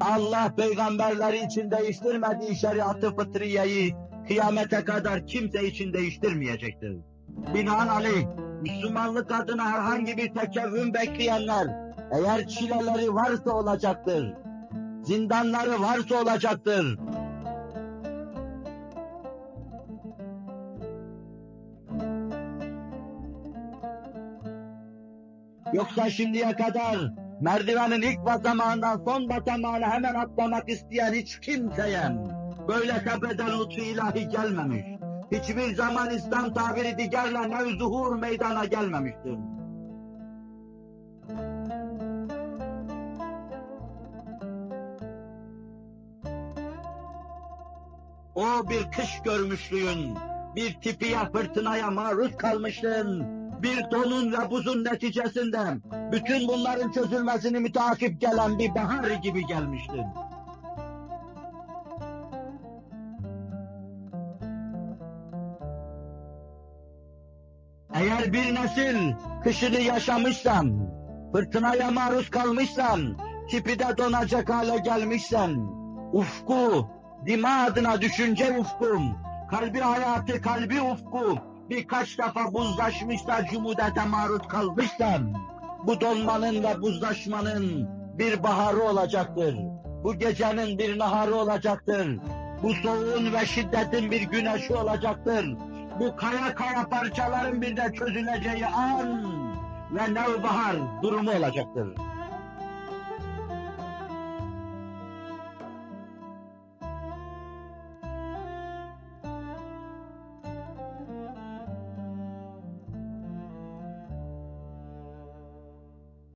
Allah peygamberleri için değiştirmediği şeriatı fıtriyeyi kıyamete kadar kimse için değiştirmeyecektir. Binaenaleyh Müslümanlık adına herhangi bir tekevvün bekleyenler eğer çileleri varsa olacaktır. Zindanları varsa olacaktır. Yoksa şimdiye kadar merdivenin ilk basamağından son basamağına hemen atlamak isteyen hiç kimseye böyle tepeden lütfu ilahi gelmemiş. Hiçbir zaman İslam tabiri diğerle nevzuhur meydana gelmemiştir. O bir kış görmüşlüğün, bir tipiye fırtınaya maruz kalmışlığın, bir donun ve buzun neticesinde bütün bunların çözülmesini müteakip gelen bir bahar gibi gelmiştin. Eğer bir nesil kışını yaşamışsan, fırtınaya maruz kalmışsan, tipi de donacak hale gelmişsen, ufku, dima adına düşünce ufkum, kalbi hayatı, kalbi ufku, birkaç defa buzlaşmışsa, cumudete maruz kalmışsan, bu donmanın ve buzlaşmanın bir baharı olacaktır. Bu gecenin bir naharı olacaktır. Bu soğuğun ve şiddetin bir güneşi olacaktır. Bu kaya kaya parçaların bir de çözüleceği an ve nevbahar durumu olacaktır.